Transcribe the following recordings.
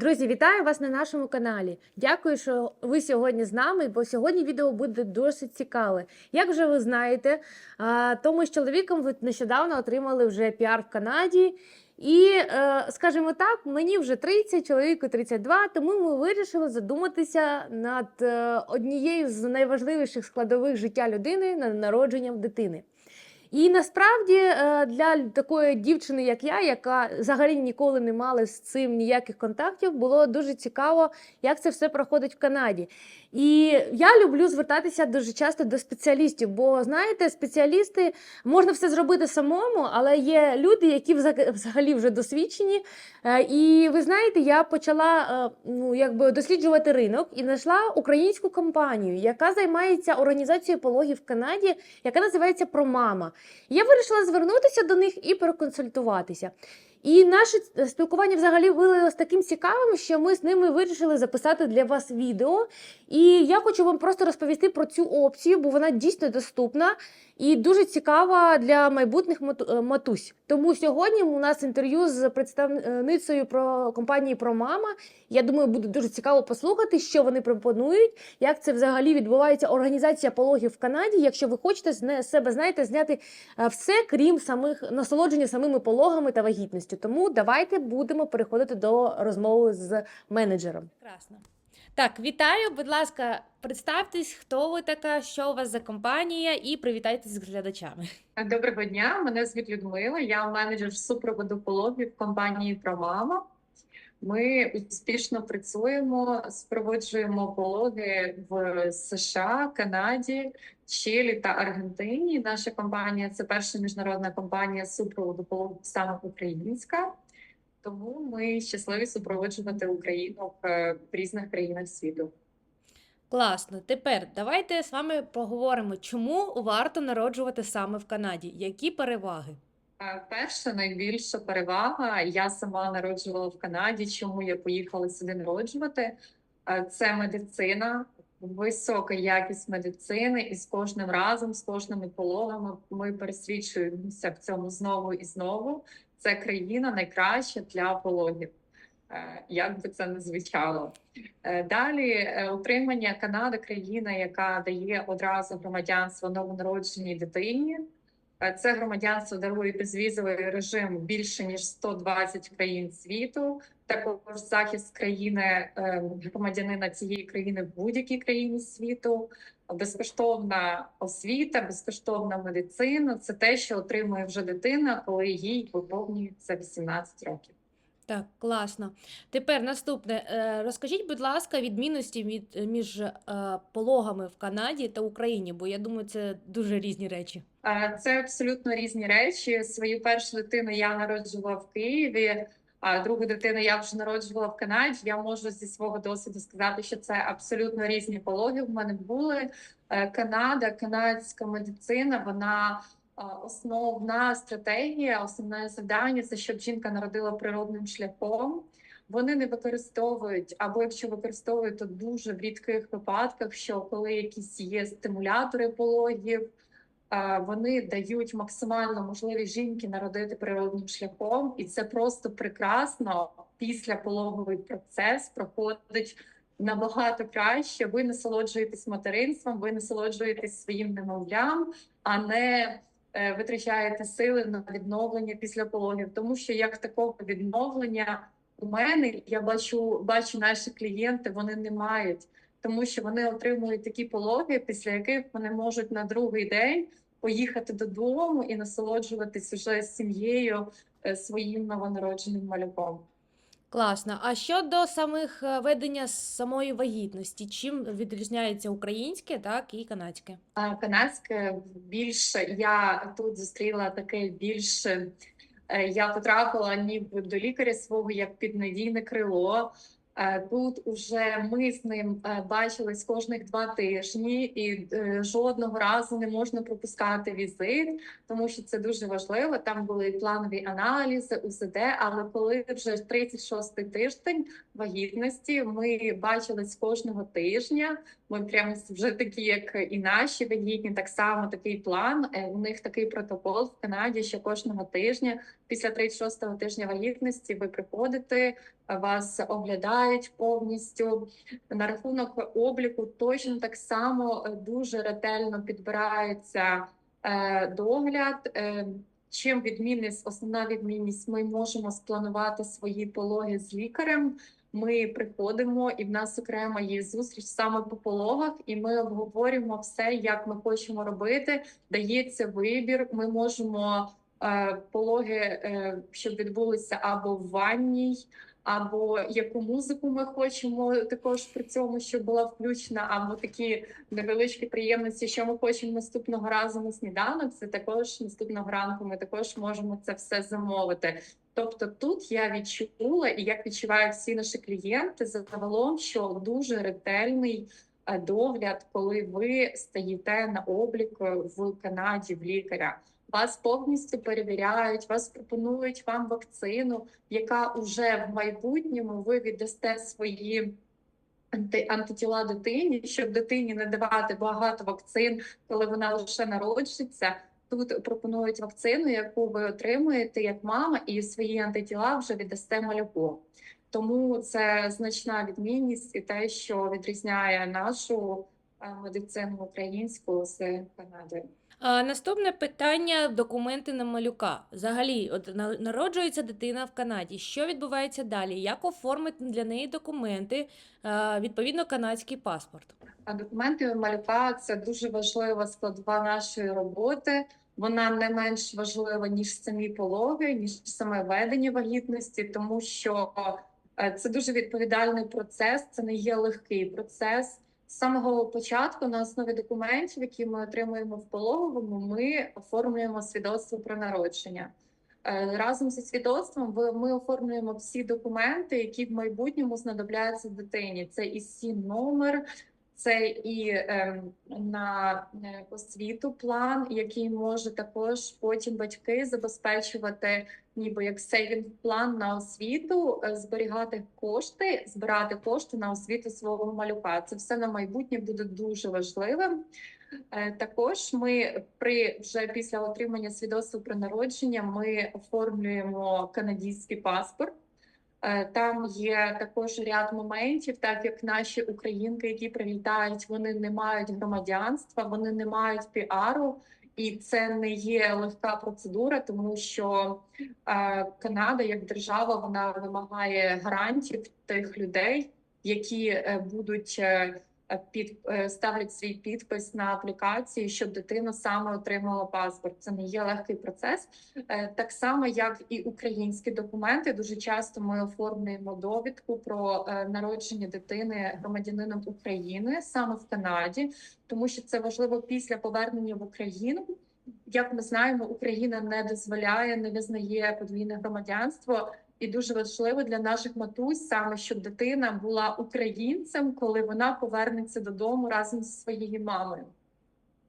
Друзі, вітаю вас на нашому каналі. Дякую, що ви сьогодні з нами, бо сьогодні відео буде досить цікаве. Як вже ви знаєте, то ми з чоловіком нещодавно отримали вже піар в Канаді. І, е, скажімо так, мені вже 30, чоловіку 32, тому ми вирішили задуматися над е, однією з найважливіших складових життя людини над народженням дитини. І насправді е, для такої дівчини, як я, яка взагалі ніколи не мала з цим ніяких контактів, було дуже цікаво, як це все проходить в Канаді. І я люблю звертатися дуже часто до спеціалістів, бо знаєте, спеціалісти можна все зробити самому, але є люди, які взаг- взагалі вже досвідчені. Е, І ви знаєте, я почала е, ну, якби досліджувати ринок і знайшла українську компанію, яка займається організацією пологів в Канаді, яка називається Промама. Я вирішила звернутися до них і проконсультуватися. І наше е, спілкування взагалі вилилось таким цікавим, що ми з ними вирішили записати для вас відео. І я хочу вам просто розповісти про цю опцію, бо вона дійсно доступна і дуже цікава для майбутніх е, матусь. Тому сьогодні у нас інтерв'ю з представницею про компанії Промама. Я думаю, буде дуже цікаво послухати, що вони пропонують, як це взагалі відбувається організація пологів в Канаді. Якщо ви хочете з себе знаєте, зняти е, все, крім самих насолодження самими пологами та вагітністю. Тому давайте будемо переходити до розмови з менеджером. Прекрасно. Так, вітаю, будь ласка, представтесь, хто ви така, що у вас за компанія, і привітайтесь з глядачами. Доброго дня, мене звуть Людмила. Я менеджер супроводу пологів компанії Промама. Ми успішно працюємо, спроводжуємо пологи в США, Канаді, Чилі та Аргентині. Наша компанія це перша міжнародна компанія супроводу пологів саме українська. Тому ми щасливі супроводжувати Україну в, в різних країнах світу. Класно. Тепер давайте з вами поговоримо, чому варто народжувати саме в Канаді, які переваги. Е, Перша найбільша перевага. Я сама народжувала в Канаді. Чому я поїхала сюди народжувати? Е, Це медицина, висока якість медицини, і з кожним разом, з кожними пологами ми пересвідчуємося в цьому знову і знову. Це країна найкраща для пологів. Е, Як би це не звучало. Е, Далі е, утримання Канада, країна, яка дає одразу громадянство новонародженій дитині. Це громадянство дарує безвізовий режим більше ніж 120 країн світу. Також захист країни громадянина цієї країни в будь-якій країні світу, безкоштовна освіта, безкоштовна медицина. Це те, що отримує вже дитина, коли їй виповнюється 18 років. Так, класно. Тепер наступне. Е, Розкажіть, будь ласка, відмінності від, між е, пологами в Канаді та Україні, бо я думаю, це дуже різні речі. Е, Це абсолютно різні речі. Свою першу дитину я народжувала в Києві, а другу дитину я вже народжувала в Канаді. Я можу зі свого досвіду сказати, що це абсолютно різні пологи. В мене були Е, Канада, канадська медицина. Вона е, основна стратегія, основне завдання це щоб жінка народила природним шляхом. Вони не використовують, або якщо використовують, то дуже в рідких випадках, що коли якісь є стимулятори пологів, вони дають максимальну можливість жінки народити природним шляхом, і це просто прекрасно. Після пологовий процес проходить набагато краще. Ви насолоджуєтесь материнством, ви насолоджуєтесь своїм немовлям, а не е, витрачаєте сили на відновлення після пологів, тому що як такого відновлення у мене я бачу, бачу наші клієнти, вони не мають, тому що вони отримують такі пологи, після яких вони можуть на другий день поїхати додому і насолоджуватись уже з сім'єю е, своїм новонародженим малюком. Класно. А щодо самих е, ведення самої вагітності, чим відрізняється українське, так і канадське? А канадське більше я тут зустріла таке більше. Я потрапила ніби до лікаря свого як під надійне крило. Е, Тут уже ми з ним е, бачились кожних два тижні, і е, жодного разу не можна пропускати візит, тому що це дуже важливо. Там були планові аналізи, УЗД. Але коли вже 36-й тиждень вагітності, ми бачились кожного тижня. Ми прямо вже такі, як і наші вагітні, так само такий план. У них такий протокол в Канаді, що кожного тижня після 36-го тижня вагітності ви приходите, вас оглядають повністю. На рахунок обліку точно так само е, дуже ретельно підбирається е, догляд. Е, Чим відмінність, основна відмінність, ми можемо спланувати свої пологи з лікарем. Ми приходимо, і в нас окремо є зустріч саме по пологах, і ми обговорюємо все, як ми хочемо робити. Дається вибір. Ми можемо пологи, е, щоб відбулися або в ванній, або яку музику ми хочемо також при цьому, щоб була включена, або такі невеличкі приємності, що ми хочемо наступного разу на сніданок. Це також наступного ранку. Ми також можемо це все замовити. Тобто тут я відчула, і як відчувають всі наші клієнти, загалом, що дуже ретельний е, догляд, коли ви стаєте на облік е, в Канаді в лікаря. Вас повністю перевіряють, вас пропонують вам вакцину, яка уже в майбутньому ви віддасте свої антитіла дитині, щоб дитині не давати багато вакцин, коли вона лише народжується. Тут пропонують вакцину, яку ви отримуєте як мама, і свої антитіла вже віддасте малюку. Тому це значна відмінність і те, що відрізняє нашу е, медицину українську з Канади. Наступне питання: документи на малюка. Взагалі, от народжується дитина в Канаді. Що відбувається далі? Як оформити для неї документи? Відповідно, канадський паспорт. Документи малюка це дуже важлива складова нашої роботи. Вона не менш важлива ніж самі пологи, ніж саме ведення вагітності, тому що е, це дуже відповідальний процес. Це не є легкий процес. З самого початку, на основі документів, які ми отримуємо в пологовому, ми оформлюємо свідоцтво про народження. Е, Разом зі свідоцтвом ми оформлюємо всі документи, які в майбутньому знадобляться дитині. Це і сім номер, це і ем, на е, освіту план, який може також потім батьки забезпечувати, ніби як сейвінг план на освіту, е, зберігати кошти, збирати кошти на освіту свого малюка. Це все на майбутнє буде дуже важливим. Е, Також ми при вже після отримання свідоцтва про народження ми оформлюємо канадський паспорт. Е, Там є також ряд моментів, так як наші українки, які прилітають, вони не мають громадянства, вони не мають піару, і це не є легка процедура, тому що е, Канада як держава вона вимагає гарантів тих людей, які е, будуть під е, ставлять свій підпис на аплікації, щоб дитина саме отримала паспорт. Це не є легкий процес. Е, Так само, як і українські документи, дуже часто ми оформлюємо довідку про е, народження дитини громадянином України саме в Канаді, тому що це важливо після повернення в Україну. Як ми знаємо, Україна не дозволяє, не визнає подвійне громадянство, і дуже важливо для наших матусь саме, щоб дитина була українцем, коли вона повернеться додому разом зі своєю мамою.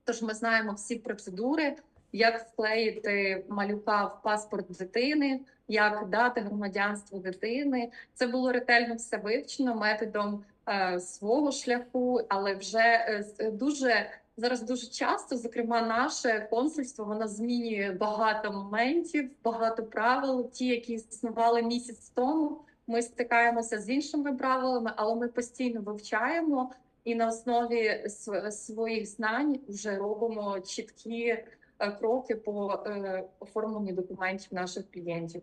Тож ми знаємо всі процедури, як вклеїти малюка в паспорт дитини, як дати громадянство дитини. Це було ретельно все вивчено методом е, свого шляху, але вже е, дуже зараз дуже часто, зокрема, наше консульство воно змінює багато моментів, багато правил, ті, які існували місяць тому. Ми стикаємося з іншими правилами, але ми постійно вивчаємо і на основі своїх знань вже робимо чіткі е, кроки по е, оформленню документів наших клієнтів.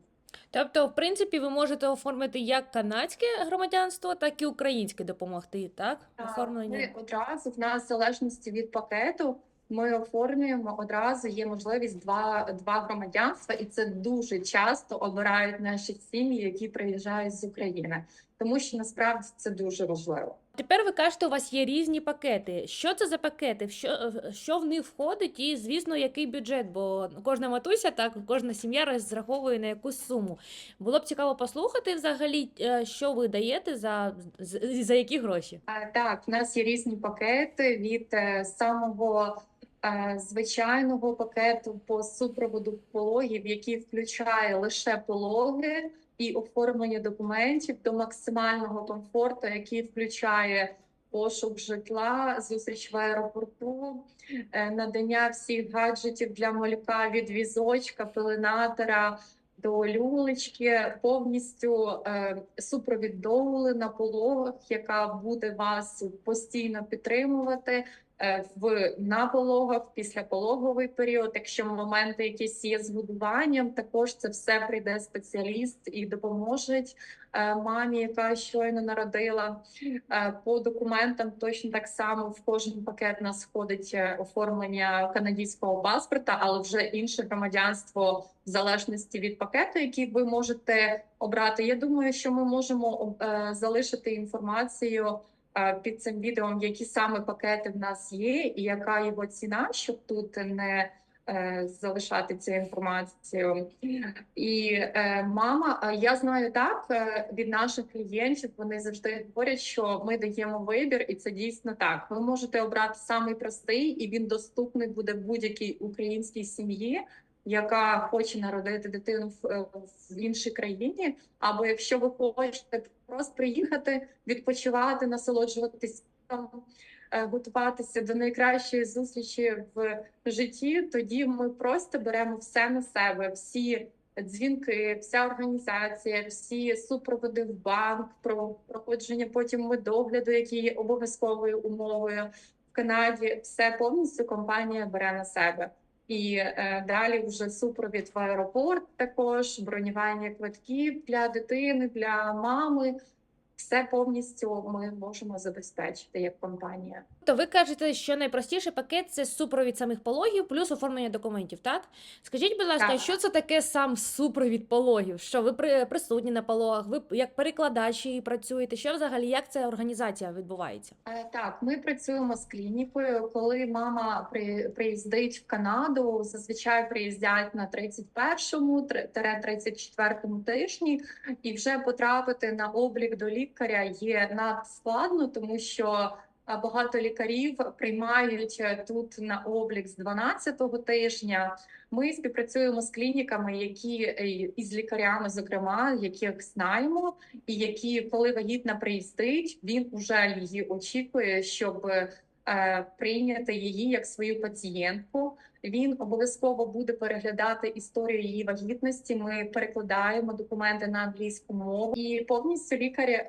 Тобто, в принципі, ви можете оформити як канадське громадянство, так і українське допомогти, так? Так, Оформлення. Ми одразу в нас в залежності від пакету. Ми оформлюємо одразу. Є можливість два, два громадянства, і це дуже часто обирають наші сім'ї, які приїжджають з України, тому що насправді це дуже важливо. Тепер ви кажете, у вас є різні пакети. Що це за пакети? Що, що в них входить, і, звісно, який бюджет? Бо кожна матуся, так, кожна сім'я розраховує на якусь суму. Було б цікаво послухати взагалі, е, що ви даєте за, за які гроші. Так, в нас є різні пакети від е, самого е, звичайного пакету по супроводу пологів, який включає лише пологи і оформлення документів до максимального комфорту, який включає пошук житла, зустріч в аеропорту, е, надання всіх гаджетів для малюка від візочка, пеленатора. до люлечки, повністю е, супровід доули на пологах, яка буде вас постійно підтримувати в на пологах, післяпологовий період. Якщо моменти якісь є з годуванням, також це все прийде спеціаліст і допоможе е, мамі, яка щойно народила. Е, По документам точно так само в кожен пакет нас входить е, оформлення канадського паспорта, але вже інше громадянство в залежності від пакету, який ви можете обрати. Я думаю, що ми можемо е, залишити інформацію е, під цим відео, які саме пакети в нас є, і яка його ціна, щоб тут не е, залишати цю інформацію. І е, мама, я знаю так е, від наших клієнтів. Вони завжди говорять, що ми даємо вибір, і це дійсно так. Ви можете обрати самий простий, і він доступний буде будь-якій українській сім'ї, яка хоче народити дитину в, е, в іншій країні. Або якщо ви хочете просто приїхати, відпочивати, насолоджуватись там, е, готуватися до найкращої зустрічі в житті, тоді ми просто беремо все на себе, всі дзвінки, вся організація, всі супроводи в банк, про проходження потім медогляду, які є обов'язковою умовою в Канаді. Все повністю компанія бере на себе. І е, далі вже супровід в аеропорт, також бронювання квитків для дитини, для мами. Все повністю ми можемо забезпечити як компанія. То ви кажете, що найпростіший пакет це супровід самих пологів плюс оформлення документів, так? Скажіть, будь ласка, Так. що це таке сам супровід пологів? Що ви при, присутні на пологах? Ви як перекладачі працюєте? Що взагалі як ця організація відбувається? Е, Так, ми працюємо з клінікою. Коли мама при, приїздить в Канаду, зазвичай приїздять на 31-му, тре- тере 34-му тижні, і вже потрапити на облік до лікаря є надскладно, тому що багато лікарів приймають е, тут на облік з 12-го тижня. Ми співпрацюємо з клініками, які е, із лікарями, зокрема, яких знаємо, і які, коли вагітна приїздить, він уже її очікує, щоб е, прийняти її як свою пацієнтку. Він обов'язково буде переглядати історію її вагітності. Ми перекладаємо документи на англійську мову, і повністю лікар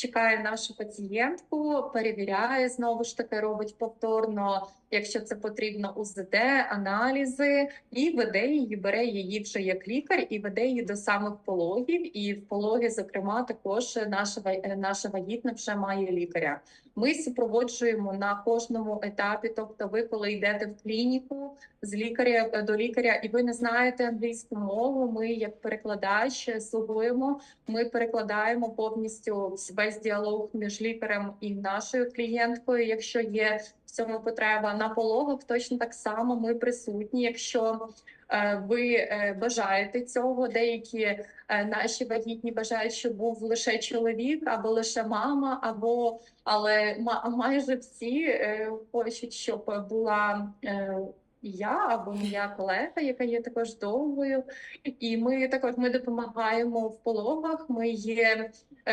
чекає нашу пацієнтку, перевіряє знову ж таки, робить повторно, якщо це потрібно, УЗД, аналізи, і веде її, бере її вже як лікар і веде її до самих пологів. І в пологі, зокрема, також наша наша вагітна вже має лікаря. Ми супроводжуємо на кожному етапі. Тобто, ви коли йдете в клініку з лікаря до лікаря, і ви не знаєте англійську мову. Ми, як перекладач, слугуємо. Ми перекладаємо повністю весь діалог між лікарем і нашою клієнткою, якщо є цьому потреба на пологах. Точно так само ми присутні. Якщо е, ви е, бажаєте цього, деякі е, наші вагітні бажають, щоб був лише чоловік або лише мама, або але ма- майже всі хочуть, щоб була. Я або моя колега, яка є також довгою, і ми також ми допомагаємо в пологах. Ми є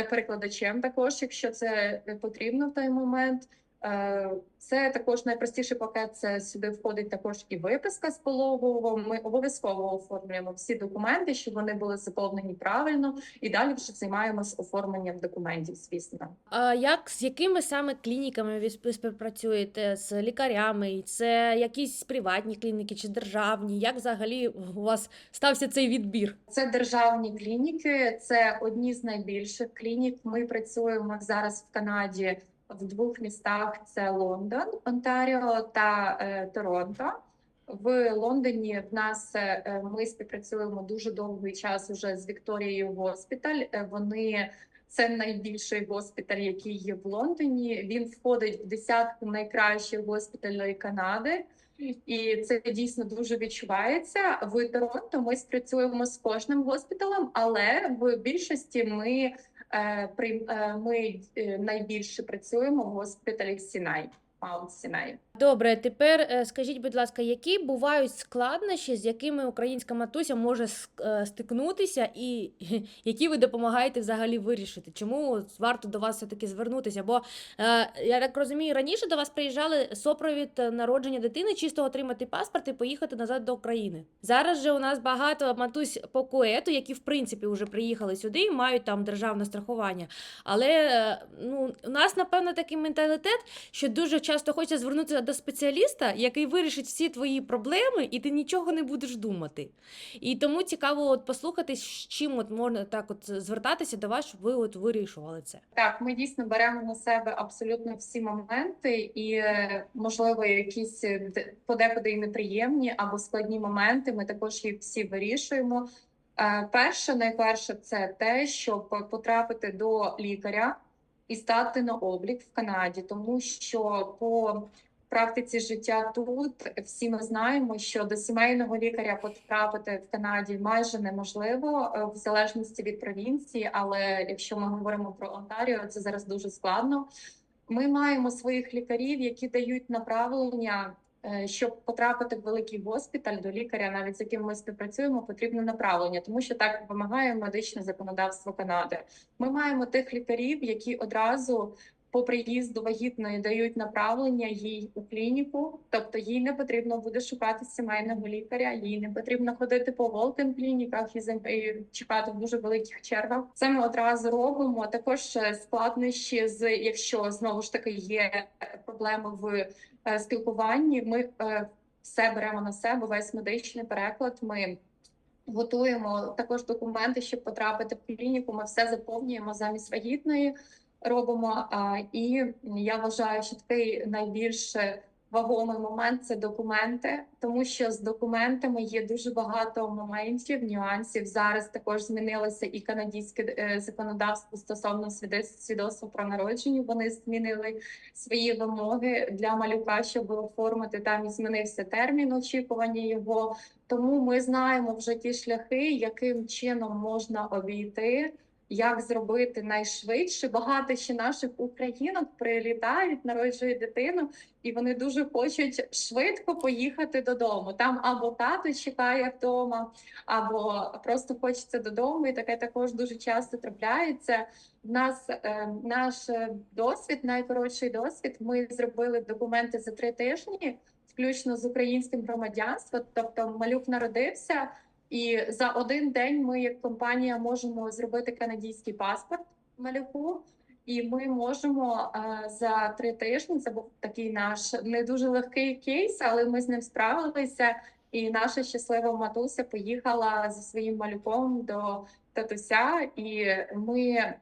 перекладачем, також, якщо це потрібно в той момент. Е, Це також найпростіший пакет. Це сюди входить також і виписка з пологового. Ми обов'язково оформлюємо всі документи, щоб вони були заповнені правильно, і далі вже займаємось оформленням документів. Звісно. А як з якими саме клініками ви співпрацюєте? З лікарями? Це якісь приватні клініки чи державні? Як взагалі у вас стався цей відбір? Це державні клініки, це одні з найбільших клінік. Ми працюємо зараз в Канаді в двох містах: це Лондон, Онтаріо та е, Торонто. В Лондоні в нас е, е, ми співпрацюємо дуже довгий час уже з Вікторією Госпіталь. Вони це найбільший госпіталь, який є в Лондоні. Він входить в десятку найкращих госпіталей Канади. І це дійсно дуже відчувається. В Торонто ми спрацюємо з кожним госпіталем, але в більшості ми, ми е, найбільше працюємо в госпіталі Сінай. Маунт Сінай. Добре, тепер е, скажіть, будь ласка, які бувають складнощі, з якими українська матуся може е, стикнутися, і які ви допомагаєте взагалі вирішити? Чому варто до вас все-таки звернутися? Бо е, я так розумію, раніше до вас приїжджали сопровід народження дитини, чисто отримати паспорт і поїхати назад до України. Зараз же у нас багато матусь по куету, які в принципі вже приїхали сюди і мають там державне страхування. Але ну, у нас, напевно, такий менталітет, що дуже часто хочеться звернутися до спеціаліста, який вирішить всі твої проблеми, і ти нічого не будеш думати. І тому цікаво от послухати, з чим от можна так от звертатися до вас, щоб ви от вирішували це. Так, ми дійсно беремо на себе абсолютно всі моменти, і е, можливо, якісь е, подекуди і неприємні або складні моменти. Ми також їх всі вирішуємо. Е, Перше, найперше, це те, щоб потрапити до лікаря і стати на облік в Канаді, тому що по практиці життя тут всі ми знаємо, що до сімейного лікаря потрапити в Канаді майже неможливо е, в залежності від провінції. Але якщо ми говоримо про Онтаріо, це зараз дуже складно. Ми маємо своїх лікарів, які дають направлення. е, Щоб потрапити в великий госпіталь до лікаря, навіть з яким ми співпрацюємо, потрібне направлення, тому що так вимагає медичне законодавство Канади. Ми маємо тих лікарів, які одразу по приїзду вагітної дають направлення їй у клініку, тобто їй не потрібно буде шукати сімейного лікаря, їй не потрібно ходити по волтен клініках і, і чекати в дуже великих чергах. Це ми одразу робимо. Також е, складнощі з якщо знову ж таки є проблеми в е, спілкуванні. Ми е, все беремо на себе. Весь медичний переклад. Ми готуємо також документи, щоб потрапити в клініку. Ми все заповнюємо замість вагітної робимо. І я вважаю, що такий найбільш вагомий момент це документи, тому що з документами є дуже багато моментів, нюансів. Зараз також змінилося і канадське е, законодавство стосовно свідоцтва про народження. Вони змінили свої вимоги для малюка, щоб оформити там і змінився термін очікування його. Тому ми знаємо вже ті шляхи, яким чином можна обійти як зробити найшвидше. Багато ще наших українок прилітають, народжують дитину, і вони дуже хочуть швидко поїхати додому. Там або тато чекає вдома, або просто хочеться додому. І таке також дуже часто трапляється. В нас е, наш досвід, найкоротший досвід. Ми зробили документи за три тижні, включно з українським громадянством. Тобто малюк народився. І за один день ми, як компанія, можемо зробити канадський паспорт малюку, і ми можемо е, за три тижні. Це був такий наш не дуже легкий кейс, але ми з ним справилися. І наша щаслива матуся поїхала зі своїм малюком до татуся, і ми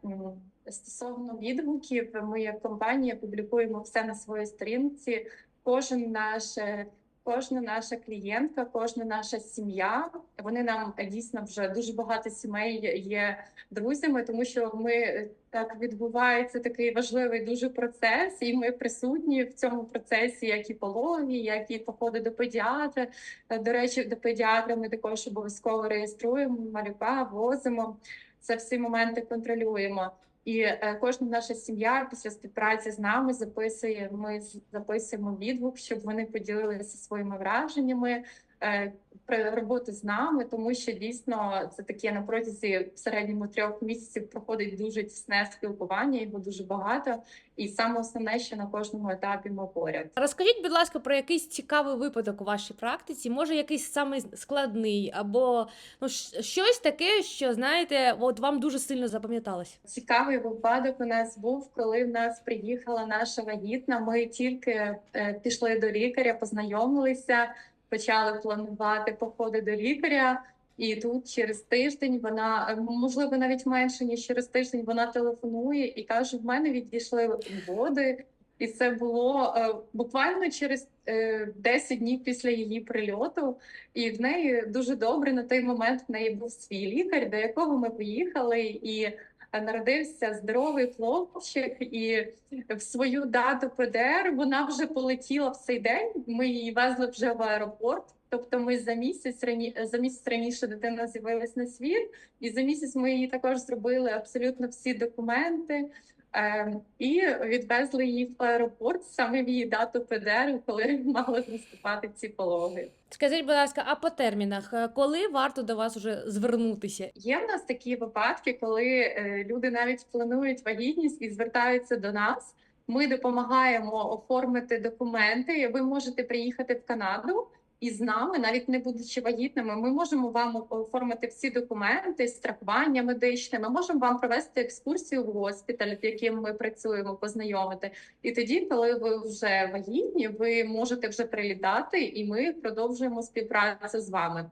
стосовно відгуків, ми як компанія публікуємо все на своїй сторінці. Кожен наш е, Кожна наша клієнтка, кожна наша сім'я. Вони нам дійсно вже дуже багато сімей є друзями, тому що ми е, так відбувається такий важливий дуже процес, і ми присутні в цьому процесі, як і пологі, як і походи до педіатра. Е, До речі, до педіатра ми також обов'язково реєструємо малюка, возимо. Це всі моменти контролюємо. І е, кожна наша сім'я після співпраці з нами записує. Ми записуємо відгук, щоб вони поділилися своїми враженнями е, про з нами, тому що дійсно це таке на протязі в середньому трьох місяців проходить дуже тісне спілкування, його дуже багато. І саме основне, що на кожному етапі ми поряд. Розкажіть, будь ласка, про якийсь цікавий випадок у вашій практиці, може якийсь самий складний, або ну щось таке, що знаєте, от вам дуже сильно запам'яталось. Цікавий випадок у нас був, коли в нас приїхала наша вагітна. Ми тільки е, пішли до лікаря, познайомилися, почали планувати походи до лікаря. І тут через тиждень вона можливо навіть менше ніж через тиждень вона телефонує і каже: в мене відійшли води. І це було е, буквально через е, 10 днів після її прильоту. І в неї дуже добре на той момент в неї був свій лікар, до якого ми поїхали, і народився здоровий хлопчик. І в свою дату ПДР вона вже полетіла в цей день. Ми її везли вже в аеропорт. Тобто, ми за місяць рані за місяць раніше дитина з'явилась на світ, і за місяць ми її також зробили абсолютно всі документи. Е, і відвезли її в аеропорт саме в її дату ПДР, коли мали наступати ці пологи. Скажіть, будь ласка, а по термінах, е, коли варто до вас уже звернутися? Є в нас такі випадки, коли е, люди навіть планують вагітність і звертаються до нас. Ми допомагаємо оформити документи. Ви можете приїхати в Канаду і з нами, навіть не будучи вагітними, ми можемо вам оформити всі документи, страхування медичне. Ми можемо вам провести екскурсію в госпіталь, з яким ми працюємо, познайомити. І тоді, коли ви вже вагітні, ви можете вже прилітати, і ми продовжуємо співпрацю з вами.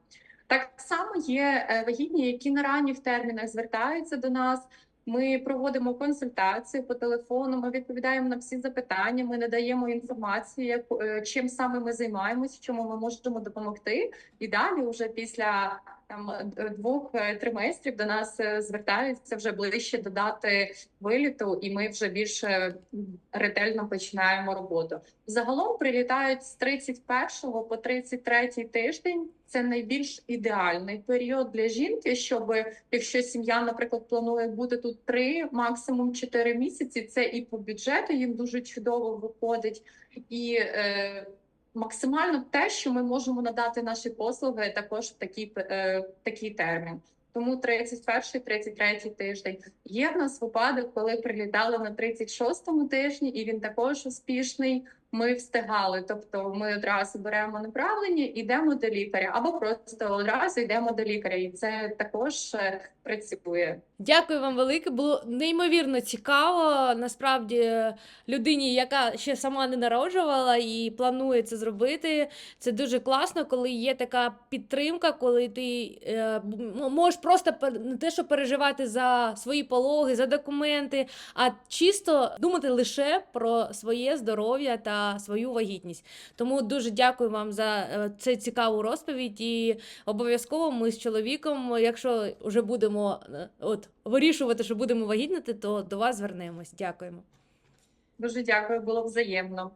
Так само є е, вагітні, які на ранніх термінах звертаються до нас. Ми проводимо консультацію по телефону. Ми відповідаємо на всі запитання. Ми надаємо інформацію, як е, чим саме ми займаємось, чому ми можемо допомогти. І далі, вже після там е, двох е, триместрів, до нас е, звертаються вже ближче до дати виліту, і ми вже більше ретельно починаємо роботу. Загалом прилітають з 31 по 33 тиждень. Це найбільш ідеальний період для жінки, щоб якщо сім'я, наприклад, планує бути тут 3, максимум 4 місяці. Це і по бюджету їм дуже чудово виходить, і е, максимально те, що ми можемо надати наші послуги, також в такий, е, такий термін. Тому 31-33 тиждень. Є в нас випадок, коли прилітали на 36-му тижні, і він також успішний. Ми встигали, тобто ми одразу беремо направлення, йдемо до лікаря, або просто одразу йдемо до лікаря, і це також е, працює. Дякую вам велике. Було неймовірно цікаво. Насправді, людині, яка ще сама не народжувала і планує це зробити. Це дуже класно, коли є така підтримка, коли ти е, можеш просто не те, що переживати за свої пологи, за документи, а чисто думати лише про своє здоров'я та свою вагітність. Тому дуже дякую вам за е, цю цікаву розповідь. І обов'язково ми з чоловіком, якщо вже будемо е, от вирішувати, що будемо вагітнити, то до вас звернемось. Дякуємо. Дуже дякую, було взаємно.